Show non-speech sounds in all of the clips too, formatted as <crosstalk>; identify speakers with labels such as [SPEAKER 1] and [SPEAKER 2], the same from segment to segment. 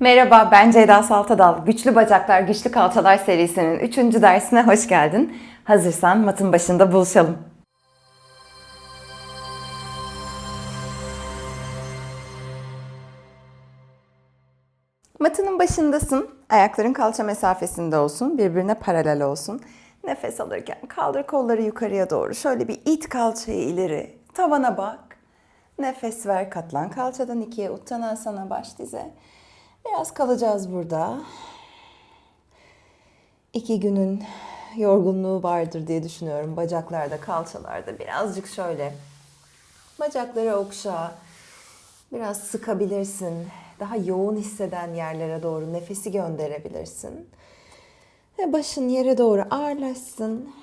[SPEAKER 1] Merhaba, ben Ceyda Saltadal. Güçlü Bacaklar, Güçlü Kalçalar serisinin 3. dersine hoş geldin. Hazırsan matın başında buluşalım. Matının başındasın. Ayakların kalça mesafesinde olsun, birbirine paralel olsun. Nefes alırken kaldır kolları yukarıya doğru. Şöyle bir it kalçayı ileri. Tavana bak. Nefes ver, katlan kalçadan ikiye, uttanasana baş dize. Biraz kalacağız burada. İki günün yorgunluğu vardır diye düşünüyorum. Bacaklarda, kalçalarda birazcık şöyle. Bacakları okşa. Biraz sıkabilirsin. Daha yoğun hisseden yerlere doğru nefesi gönderebilirsin. Ve başın yere doğru ağırlaşsın.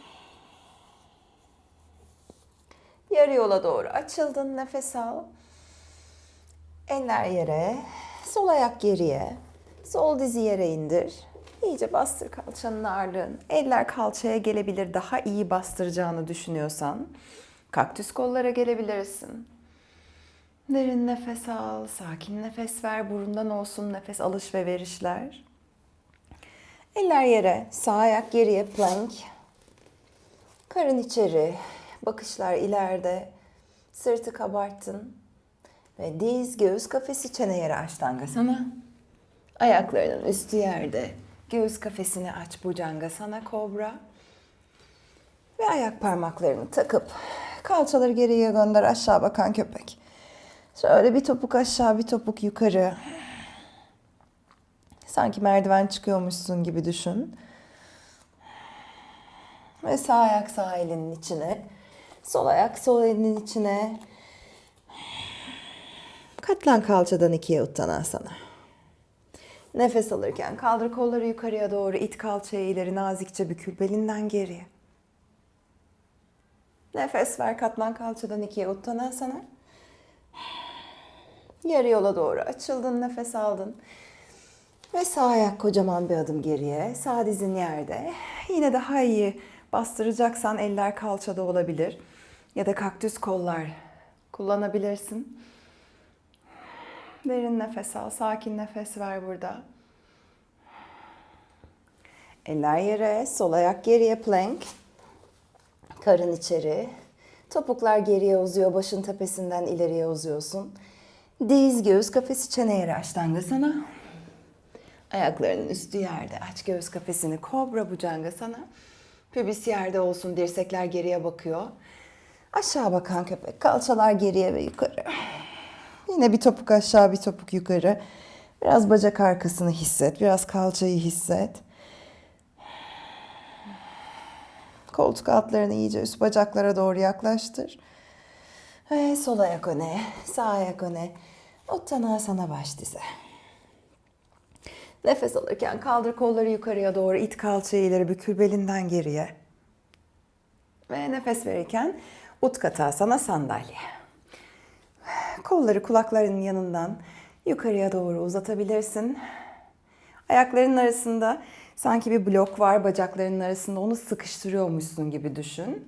[SPEAKER 1] Yarı yola doğru açıldın. Nefes al. Eller yere. Sol ayak geriye. Sol dizi yere indir. İyice bastır kalçanın ağırlığını. Eller kalçaya gelebilir. Daha iyi bastıracağını düşünüyorsan. Kaktüs kollara gelebilirsin. Derin nefes al. Sakin nefes ver. Burundan olsun nefes alış ve verişler. Eller yere. Sağ ayak geriye. Plank. Karın içeri. Bakışlar ileride. Sırtı kabarttın. Ve diz, göğüs kafesi, çene yere Ashtanga Ayaklarının üstü yerde. Göğüs kafesini aç Bhujangasana kobra. Ve ayak parmaklarını takıp kalçaları geriye gönder aşağı bakan köpek. Şöyle bir topuk aşağı bir topuk yukarı. Sanki merdiven çıkıyormuşsun gibi düşün. Ve sağ ayak sağ elinin içine. Sol ayak sol elinin içine. Katlan kalçadan ikiye uttanasana. Nefes alırken kaldır kolları yukarıya doğru, it kalçayı ileri nazikçe bükül belinden geriye. Nefes ver katlan kalçadan ikiye uttanasana. Yarı yola doğru açıldın, nefes aldın. Ve sağ ayak kocaman bir adım geriye, sağ dizin yerde. Yine daha iyi bastıracaksan eller kalçada olabilir. Ya da kaktüs kollar kullanabilirsin. Derin nefes al, sakin nefes ver burada. Eller yere, sol ayak geriye plank. Karın içeri. Topuklar geriye uzuyor, başın tepesinden ileriye uzuyorsun. Diz, göğüs kafesi, çene yere Ashtanga Ayaklarının üstü yerde. Aç göğüs kafesini. Kobra Bhujangasana. Pübis yerde olsun. Dirsekler geriye bakıyor. Aşağı bakan köpek. Kalçalar geriye ve yukarı. Yine bir topuk aşağı bir topuk yukarı. Biraz bacak arkasını hisset. Biraz kalçayı hisset. Koltuk altlarını iyice üst bacaklara doğru yaklaştır. Ve sol ayak öne, sağ ayak öne. Uttanasana baş dize. Nefes alırken kaldır kolları yukarıya doğru, it kalçayı ileri, bükül belinden geriye. Ve nefes verirken Utkatasana sandalye. Kolları kulaklarının yanından yukarıya doğru uzatabilirsin. Ayaklarının arasında sanki bir blok var bacaklarının arasında onu sıkıştırıyormuşsun gibi düşün.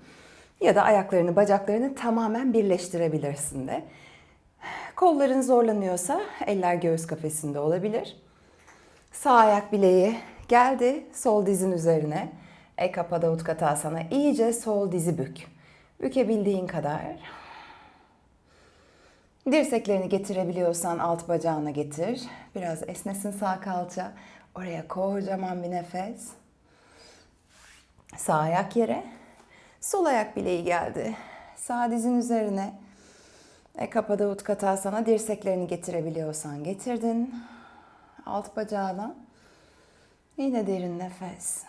[SPEAKER 1] Ya da ayaklarını, bacaklarını tamamen birleştirebilirsin de. Kolların zorlanıyorsa eller göğüs kafesinde olabilir. Sağ ayak bileği geldi sol dizin üzerine. Ekapada Utkatasana iyice sol dizi bük. Bükebildiğin kadar. Dirseklerini getirebiliyorsan alt bacağına getir. Biraz esnesin sağ kalça. Oraya kocaman bir nefes. Sağ ayak yere. Sol ayak bileği geldi. Sağ dizin üzerine. E kapada utkatasana dirseklerini getirebiliyorsan getirdin. Alt bacağına. Yine derin nefes.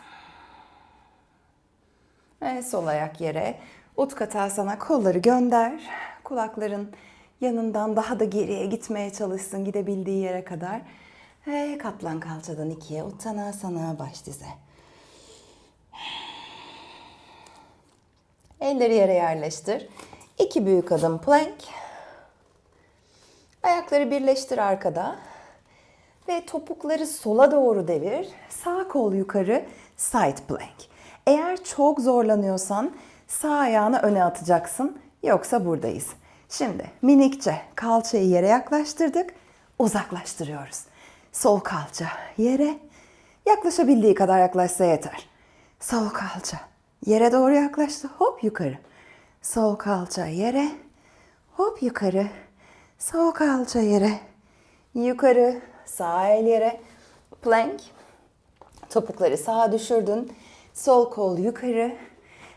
[SPEAKER 1] Ve sol ayak yere. Utkatasana kolları gönder. Kulakların yanından daha da geriye gitmeye çalışsın gidebildiği yere kadar. Ve katlan kalçadan ikiye uttanasana baş dize. Elleri yere yerleştir. İki büyük adım plank. Ayakları birleştir arkada. Ve topukları sola doğru devir. Sağ kol yukarı side plank. Eğer çok zorlanıyorsan sağ ayağını öne atacaksın. Yoksa buradayız. Şimdi minikçe kalçayı yere yaklaştırdık. Uzaklaştırıyoruz. Sol kalça yere. Yaklaşabildiği kadar yaklaşsa yeter. Sol kalça yere doğru yaklaştı. Hop yukarı. Sol kalça yere. Hop yukarı. Sol kalça yere. Yukarı. Sağ el yere. Plank. Topukları sağa düşürdün. Sol kol yukarı.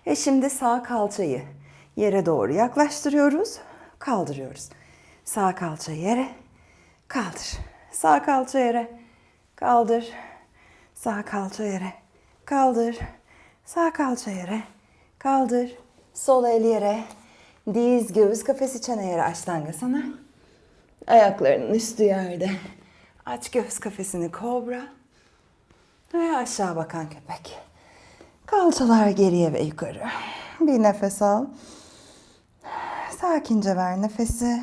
[SPEAKER 1] Ve şimdi sağ kalçayı yere doğru yaklaştırıyoruz. Kaldırıyoruz. Sağ kalça yere. Kaldır. Sağ kalça yere. Kaldır. Sağ kalça yere. Kaldır. Sağ kalça yere. Kaldır. Sol el yere. Diz, göğüs kafesi, çene yere ashtanga Ayaklarının üstü yerde. Aç göğüs kafesini kobra. Ve aşağı bakan köpek. Kalçalar geriye ve yukarı. Bir nefes al. Sakince ver nefesi.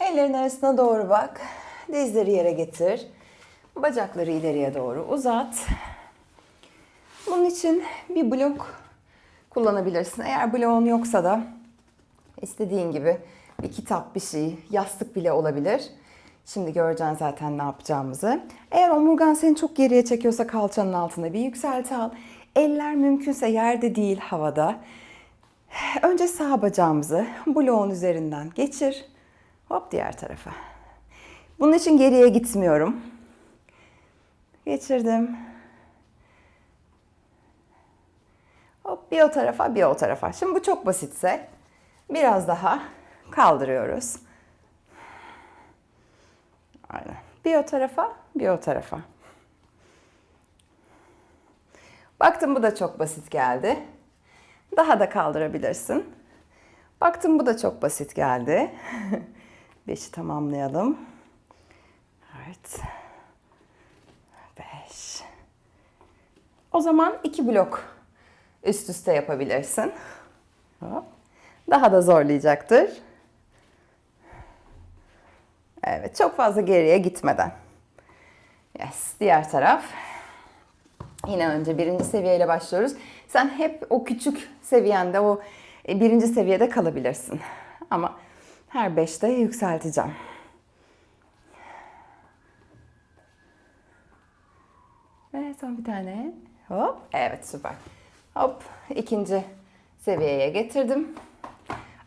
[SPEAKER 1] Ellerin arasına doğru bak. Dizleri yere getir. Bacakları ileriye doğru uzat. Bunun için bir blok kullanabilirsin. Eğer bloğun yoksa da istediğin gibi bir kitap, bir şey, yastık bile olabilir. Şimdi göreceksin zaten ne yapacağımızı. Eğer omurgan seni çok geriye çekiyorsa kalçanın altına bir yükselti al. Eller mümkünse yerde değil havada. Önce sağ bacağımızı bloğun üzerinden geçir. Hop diğer tarafa. Bunun için geriye gitmiyorum. Geçirdim. Hop bir o tarafa bir o tarafa. Şimdi bu çok basitse biraz daha kaldırıyoruz. Aynen. Bir o tarafa bir o tarafa. Baktım bu da çok basit geldi. Daha da kaldırabilirsin. Baktım bu da çok basit geldi. <laughs> Beşi tamamlayalım. Evet. Beş. O zaman iki blok üst üste yapabilirsin. Daha da zorlayacaktır. Evet, çok fazla geriye gitmeden. Yes, diğer taraf. Yine önce birinci seviyeyle başlıyoruz. Sen hep o küçük seviyende, o e, birinci seviyede kalabilirsin. Ama her beşte yükselteceğim. Ve son bir tane. Hop. Evet süper. Hop. ikinci seviyeye getirdim.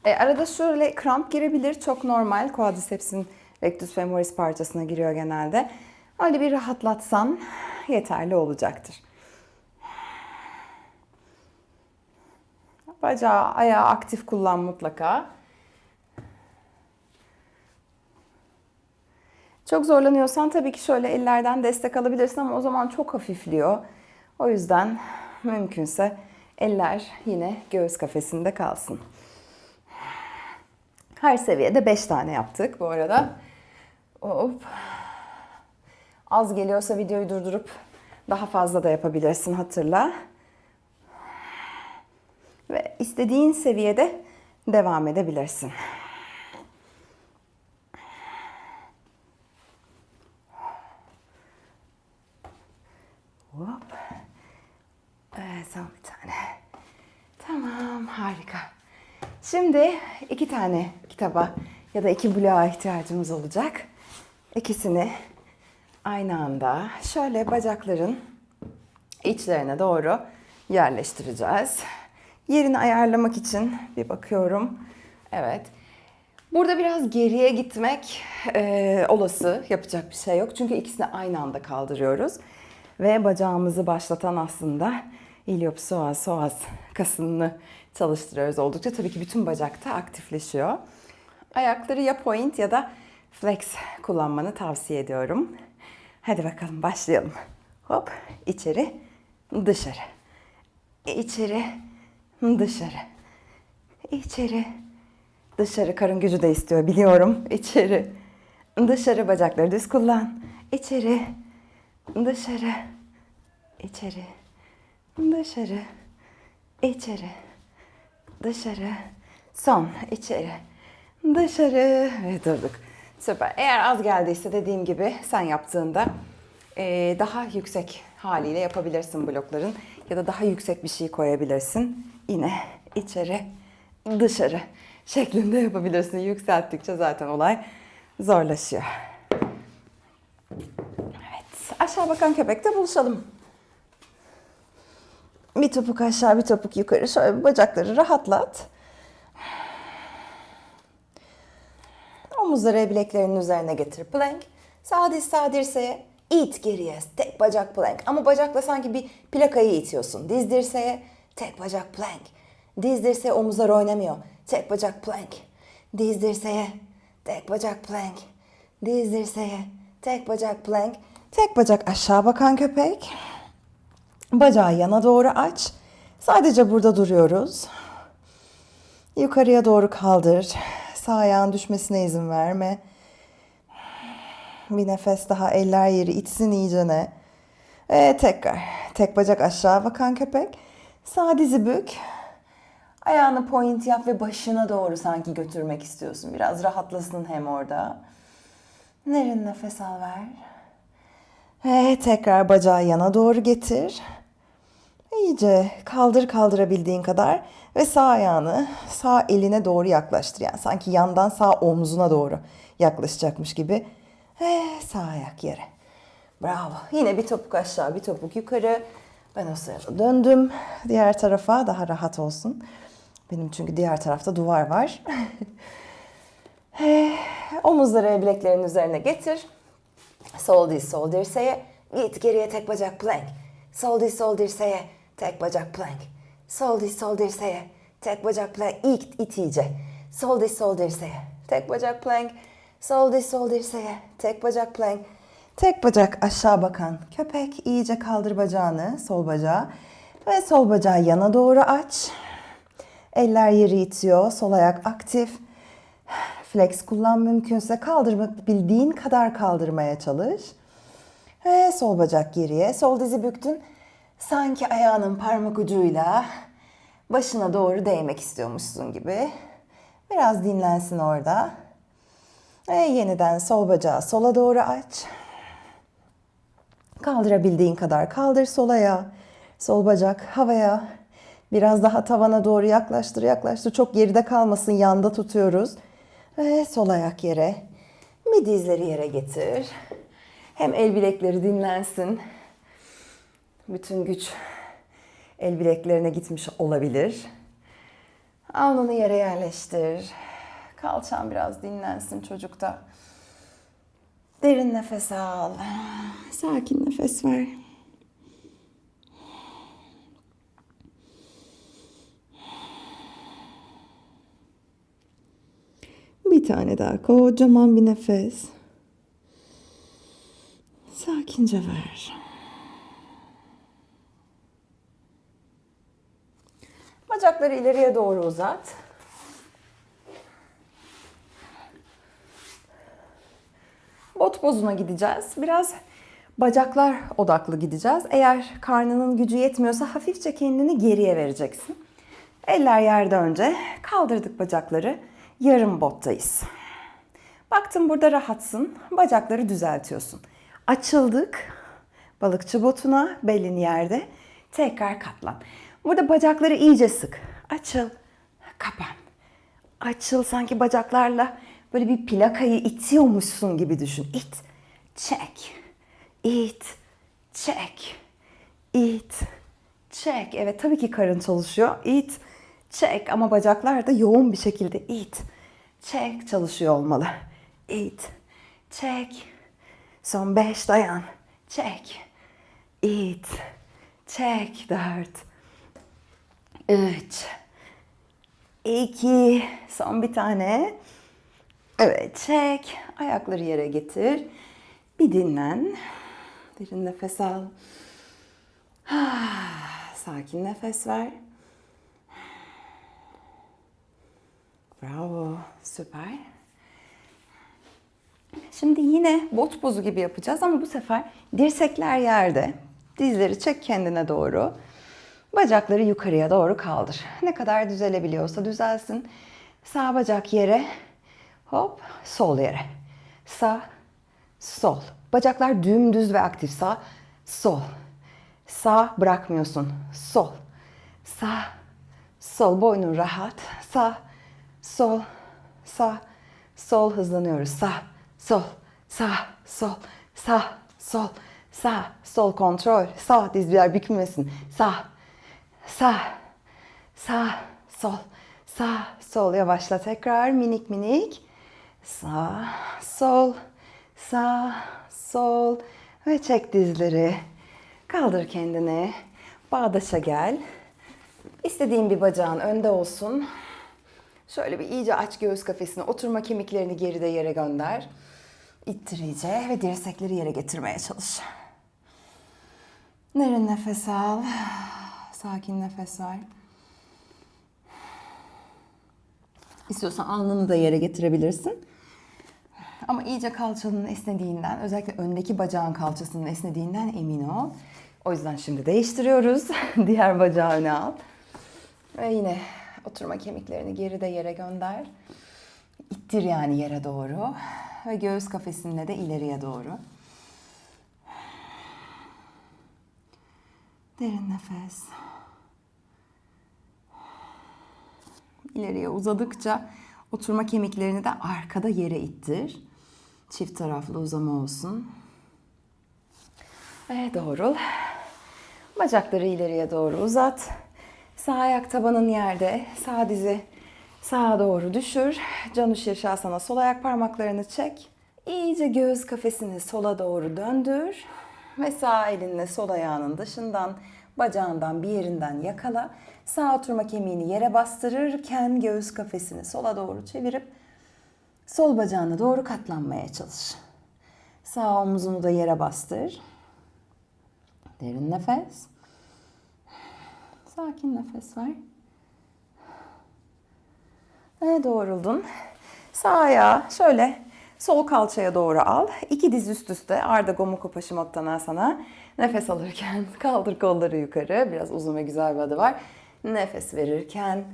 [SPEAKER 1] E, arada şöyle kramp girebilir. Çok normal. Quadriceps'in rectus femoris parçasına giriyor genelde. Öyle bir rahatlatsan yeterli olacaktır. Bacağı, ayağı aktif kullan mutlaka. Çok zorlanıyorsan tabii ki şöyle ellerden destek alabilirsin ama o zaman çok hafifliyor. O yüzden mümkünse eller yine göğüs kafesinde kalsın. Her seviyede 5 tane yaptık bu arada. Hop. Az geliyorsa videoyu durdurup daha fazla da yapabilirsin hatırla. Ve istediğin seviyede devam edebilirsin. Hop. Evet, son bir tane. Tamam, harika. Şimdi iki tane kitaba ya da iki bloğa ihtiyacımız olacak. İkisini aynı anda şöyle bacakların içlerine doğru yerleştireceğiz. Yerini ayarlamak için bir bakıyorum. Evet. Burada biraz geriye gitmek e, olası. Yapacak bir şey yok. Çünkü ikisini aynı anda kaldırıyoruz. Ve bacağımızı başlatan aslında iliopsoas, psoas kasını çalıştırıyoruz oldukça. Tabii ki bütün bacakta aktifleşiyor. Ayakları ya point ya da flex kullanmanı tavsiye ediyorum. Hadi bakalım başlayalım. Hop içeri dışarı. İçeri dışarı. İçeri dışarı karın gücü de istiyor biliyorum. İçeri dışarı bacakları düz kullan. İçeri dışarı içeri dışarı içeri dışarı son içeri dışarı ve durduk. Süper. Eğer az geldiyse dediğim gibi sen yaptığında e, daha yüksek haliyle yapabilirsin blokların ya da daha yüksek bir şey koyabilirsin. Yine içeri dışarı şeklinde yapabilirsin. Yükselttikçe zaten olay zorlaşıyor. Evet, aşağı bakan köpekte buluşalım. Bir topuk aşağı, bir topuk yukarı. Şöyle bacakları rahatlat. Omuzları bileklerinin üzerine getir. Plank. Sağ diz sağ dirseğe. İt geriye. Tek bacak plank. Ama bacakla sanki bir plakayı itiyorsun. Diz dirseğe. Tek bacak plank. Diz dirseğe omuzlar oynamıyor. Tek bacak plank. Diz dirseğe. Tek bacak plank. Diz dirseğe. Tek bacak plank. Tek bacak aşağı bakan köpek. Bacağı yana doğru aç. Sadece burada duruyoruz. Yukarıya doğru kaldır. Sağ ayağın düşmesine izin verme. Bir nefes daha eller yeri itsin iyicene. Ve tekrar. Tek bacak aşağı bakan köpek. Sağ dizi bük. Ayağını point yap ve başına doğru sanki götürmek istiyorsun. Biraz rahatlasın hem orada. Derin nefes al ver. Ve tekrar bacağı yana doğru getir. İyice kaldır kaldırabildiğin kadar ve sağ ayağını sağ eline doğru yaklaştır. Yani sanki yandan sağ omzuna doğru yaklaşacakmış gibi. Ve sağ ayak yere. Bravo. Yine bir topuk aşağı, bir topuk yukarı. Ben o sırada döndüm diğer tarafa daha rahat olsun. Benim çünkü diğer tarafta duvar var. <laughs> Eh, Omuzları bileklerin üzerine getir. Sol diz sol dirseğe. Git geriye tek bacak plank. Sol diz sol dirseğe. Tek bacak plank. Sol diz sol dirseğe. Tek bacak plank. İt, it iyice. Sol diz sol dirseğe. Tek bacak plank. Sol diz sol dirseğe. Tek bacak plank. Tek bacak aşağı bakan köpek. İyice kaldır bacağını. Sol bacağı. Ve sol bacağı yana doğru aç. Eller yeri itiyor. Sol ayak aktif. Flex kullan mümkünse kaldırmak bildiğin kadar kaldırmaya çalış. Ve sol bacak geriye, sol dizi büktün. Sanki ayağının parmak ucuyla başına doğru değmek istiyormuşsun gibi. Biraz dinlensin orada. Ve yeniden sol bacağı sola doğru aç. Kaldırabildiğin kadar kaldır sol ayağı. Sol bacak havaya. Biraz daha tavana doğru yaklaştır yaklaştır. Çok geride kalmasın yanda tutuyoruz. Ve sol ayak yere. Bir dizleri yere getir. Hem el bilekleri dinlensin. Bütün güç el bileklerine gitmiş olabilir. Alnını yere yerleştir. Kalçan biraz dinlensin çocukta. Derin nefes al. Sakin nefes ver. Bir tane daha kocaman bir nefes. Sakince ver. Bacakları ileriye doğru uzat. Bot pozuna gideceğiz. Biraz bacaklar odaklı gideceğiz. Eğer karnının gücü yetmiyorsa hafifçe kendini geriye vereceksin. Eller yerde önce. Kaldırdık bacakları. Yarım bottayız. Baktın burada rahatsın. Bacakları düzeltiyorsun. Açıldık. Balıkçı botuna, belin yerde. Tekrar katlan. Burada bacakları iyice sık. Açıl, kapan. Açıl sanki bacaklarla böyle bir plakayı itiyormuşsun gibi düşün. İt, çek, it, çek, it, çek. Evet tabii ki karın çalışıyor. İt, çek ama bacaklar da yoğun bir şekilde it, çek çalışıyor olmalı. İt, çek. Son beş dayan. Çek. İt, çek. Dört, üç, iki. Son bir tane. Evet çek. Ayakları yere getir. Bir dinlen. Derin nefes al. <sighs> Sakin nefes ver. Bravo. Süper. Şimdi yine bot pozu gibi yapacağız ama bu sefer dirsekler yerde. Dizleri çek kendine doğru. Bacakları yukarıya doğru kaldır. Ne kadar düzelebiliyorsa düzelsin. Sağ bacak yere. Hop, sol yere. Sağ, sol. Bacaklar dümdüz ve aktif. Sağ, sol. Sağ bırakmıyorsun. Sol. Sağ, Sol boynun rahat. Sağ, sol, sağ, sol hızlanıyoruz. Sağ, sol, sağ, sol, sağ, sol, sağ, sol kontrol. Sağ dizler bükülmesin. Sağ, sağ, sağ, sol, sağ, sol. Yavaşla tekrar minik minik. Sağ, sol, sağ, sol ve çek dizleri. Kaldır kendini. Bağdaşa gel. İstediğin bir bacağın önde olsun. Şöyle bir iyice aç göğüs kafesini. Oturma kemiklerini geride yere gönder. İttir iyice ve dirsekleri yere getirmeye çalış. Derin nefes al. Sakin nefes ver. İstiyorsan alnını da yere getirebilirsin. Ama iyice kalçanın esnediğinden, özellikle öndeki bacağın kalçasının esnediğinden emin ol. O yüzden şimdi değiştiriyoruz. <laughs> Diğer bacağı öne al. Ve yine oturma kemiklerini geride yere gönder. İttir yani yere doğru. Ve göğüs kafesinle de ileriye doğru. Derin nefes. İleriye uzadıkça oturma kemiklerini de arkada yere ittir. Çift taraflı uzama olsun. Ve doğrul. Bacakları ileriye doğru uzat. Sağ ayak tabanın yerde. Sağ dizi sağa doğru düşür. Canı şirşasana sol ayak parmaklarını çek. İyice göğüs kafesini sola doğru döndür. Ve sağ elinle sol ayağının dışından, bacağından bir yerinden yakala. Sağ oturma kemiğini yere bastırırken göğüs kafesini sola doğru çevirip sol bacağına doğru katlanmaya çalış. Sağ omuzunu da yere bastır. Derin nefes. Sakin nefes ver. Ve doğruldun. Sağ ayağı şöyle sol kalçaya doğru al. İki diz üst üste Arda Gomuko Paşimottanasana. Nefes alırken <laughs> kaldır kolları yukarı. Biraz uzun ve güzel bir adı var. Nefes verirken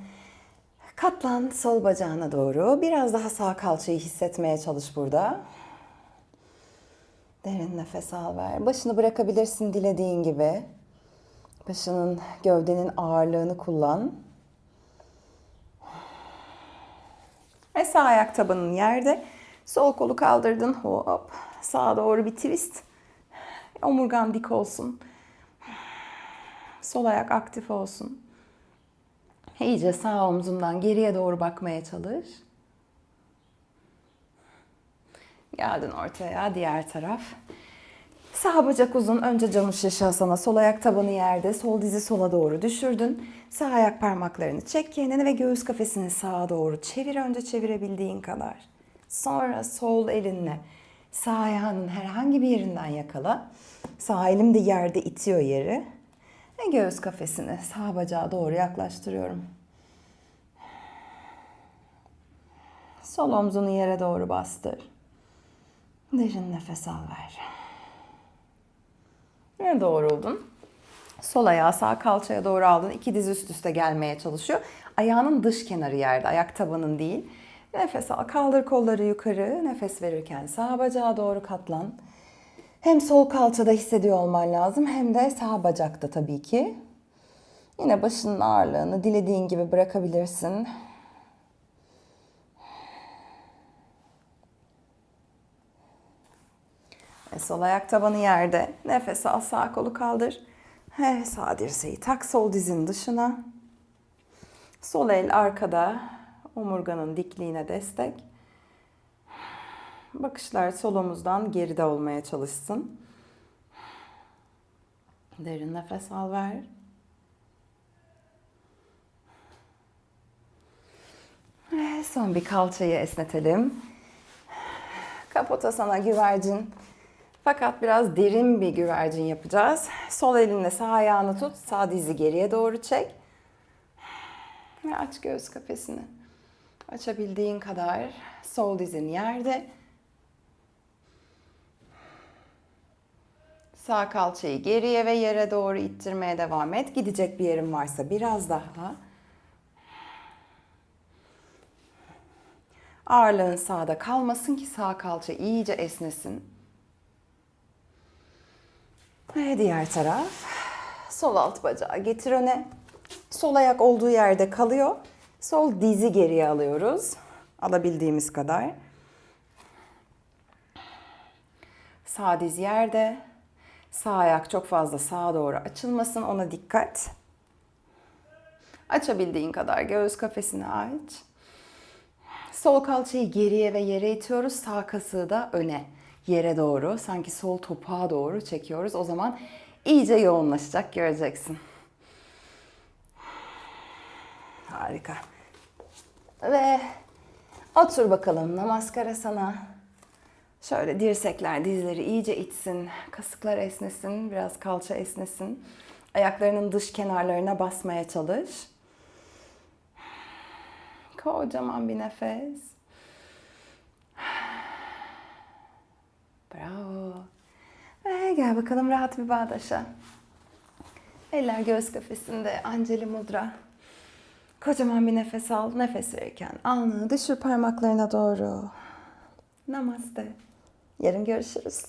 [SPEAKER 1] katlan sol bacağına doğru. Biraz daha sağ kalçayı hissetmeye çalış burada. Derin nefes al ver. Başını bırakabilirsin dilediğin gibi. Başının, gövdenin ağırlığını kullan. Ve sağ ayak tabanın yerde. Sol kolu kaldırdın. Hop. Sağa doğru bir twist. Omurgan dik olsun. Sol ayak aktif olsun. İyice sağ omzundan geriye doğru bakmaya çalış. Geldin ortaya, diğer taraf. Sağ bacak uzun, önce camış şaşasana, sol ayak tabanı yerde, sol dizi sola doğru düşürdün. Sağ ayak parmaklarını çek kendine ve göğüs kafesini sağa doğru çevir önce çevirebildiğin kadar. Sonra sol elinle sağ ayağının herhangi bir yerinden yakala. Sağ elim de yerde itiyor yeri. Ve göğüs kafesini sağ bacağa doğru yaklaştırıyorum. Sol omzunu yere doğru bastır. Derin nefes al ver. Ve doğruldun. Sol ayağı sağ kalçaya doğru aldın. İki diz üst üste gelmeye çalışıyor. Ayağının dış kenarı yerde, ayak tabanın değil. Nefes al, kaldır kolları yukarı. Nefes verirken sağ bacağa doğru katlan. Hem sol kalçada hissediyor olman lazım hem de sağ bacakta tabii ki. Yine başının ağırlığını dilediğin gibi bırakabilirsin. Ve sol ayak tabanı yerde. Nefes al, sağ kolu kaldır. Ve sağ dirseği tak sol dizin dışına. Sol el arkada, omurganın dikliğine destek. Bakışlar sol omuzdan geride olmaya çalışsın. Derin nefes al ver. Ve son bir kalçayı esnetelim. Kapotasana güvercin. Fakat biraz derin bir güvercin yapacağız. Sol elinle sağ ayağını tut. Sağ dizi geriye doğru çek. Ve aç göğüs kafesini. Açabildiğin kadar sol dizin yerde. Sağ kalçayı geriye ve yere doğru ittirmeye devam et. Gidecek bir yerin varsa biraz daha. Ağırlığın sağda kalmasın ki sağ kalça iyice esnesin. Ve diğer taraf. Sol alt bacağı getir öne. Sol ayak olduğu yerde kalıyor. Sol dizi geriye alıyoruz. Alabildiğimiz kadar. Sağ diz yerde. Sağ ayak çok fazla sağa doğru açılmasın. Ona dikkat. Açabildiğin kadar göğüs kafesini aç. Sol kalçayı geriye ve yere itiyoruz. Sağ kasığı da öne, yere doğru. Sanki sol topuğa doğru çekiyoruz. O zaman iyice yoğunlaşacak göreceksin. Harika. Ve otur bakalım namaskara sana. Şöyle dirsekler, dizleri iyice itsin. Kasıklar esnesin, biraz kalça esnesin. Ayaklarının dış kenarlarına basmaya çalış. Kocaman bir nefes. Bravo. Ve gel bakalım rahat bir bağdaşa. Eller göğüs kafesinde Anceli Mudra. Kocaman bir nefes al. Nefes verirken alnını düşür parmaklarına doğru. Namaste. Yarın görüşürüz.